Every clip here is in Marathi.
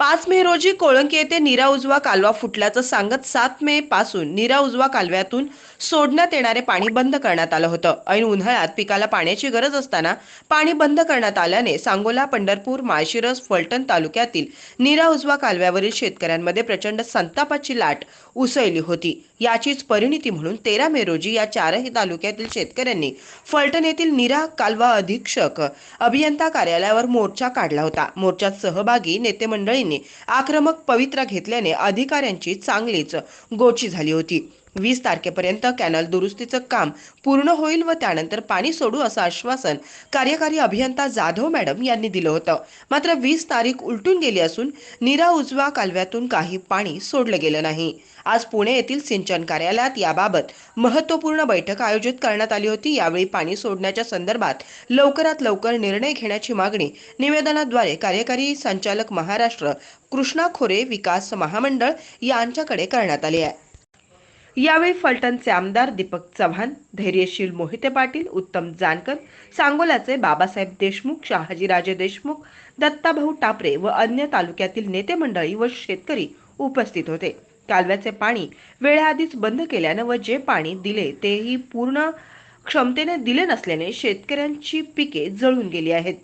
पाच मे रोजी कोळंकी येथे निरा उजवा कालवा फुटल्याचं सांगत सात मे पासून निरा उजवा कालव्यातून सोडण्यात येणारे पाणी बंद करण्यात आलं होतं. ऐन उन्हाळ्यात पिकाला पाण्याची गरज असताना पाणी बंद करण्यात आल्याने सांगोला पंढरपूर माळशिरस फलटण तालुक्यातील निरा उजवा कालव्यावरील शेतकऱ्यांमध्ये प्रचंड संतापाची लाट उसळली होती. याचीच परिणिती म्हणून तेरा मे रोजी या चारही तालुक्यातील शेतकऱ्यांनी फलटण येथील निरा कालवा अधीक्षक अभियंता कार्यालयावर मोर्चा काढला होता. मोर्चात सहभागी नेते मंडळींनी आक्रमक पवित्रा घेतल्याने अधिकाऱ्यांची चांगलीच गोची झाली होती. वीस तारखेपर्यंत कॅनल दुरुस्तीचं काम पूर्ण होईल व त्यानंतर पाणी सोडू असं आश्वासन कार्यकारी अभियंता जाधव मॅडम यांनी दिलं होतं. मात्र वीस तारीख उलटून गेली असून नीरा उजवा कालव्यातून काही पाणी सोडलं गेलं नाही. आज पुणे येथील सिंचन कार्यालयात याबाबत महत्त्वपूर्ण बैठक आयोजित करण्यात आली होती. यावेळी पाणी सोडण्याच्या संदर्भात लवकरात लवकर निर्णय घेण्याची मागणी निवेदनाद्वारे कार्यकारी संचालक महाराष्ट्र कृष्णा खोरे विकास महामंडळ यांच्याकडे करण्यात आली आहे. यावेळी फलटणचे आमदार दीपक चव्हाण धैर्यशील मोहिते पाटील उत्तम जानकर सांगोलाचे बाबासाहेब देशमुख शहाजीराजे देशमुख दत्ताभाऊ टापरे व अन्य तालुक्यातील नेते मंडळी व शेतकरी उपस्थित होते. कालव्याचे पाणी वेळेआधीच बंद केल्यानं व जे पाणी दिले तेही पूर्ण क्षमतेने दिले नसल्याने शेतकऱ्यांची पिके जळून गेली आहेत.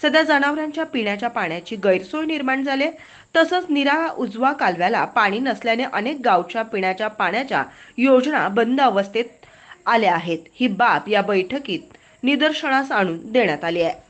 सध्या जनावरांच्या पिण्याच्या पाण्याची गैरसोय निर्माण झाली तसंच निरा उजवा कालव्याला पाणी नसल्याने अनेक गावच्या पिण्याच्या पाण्याच्या योजना बंद अवस्थेत आल्या आहेत. ही बाब या बैठकीत निदर्शनास आणून देण्यात आली आहे.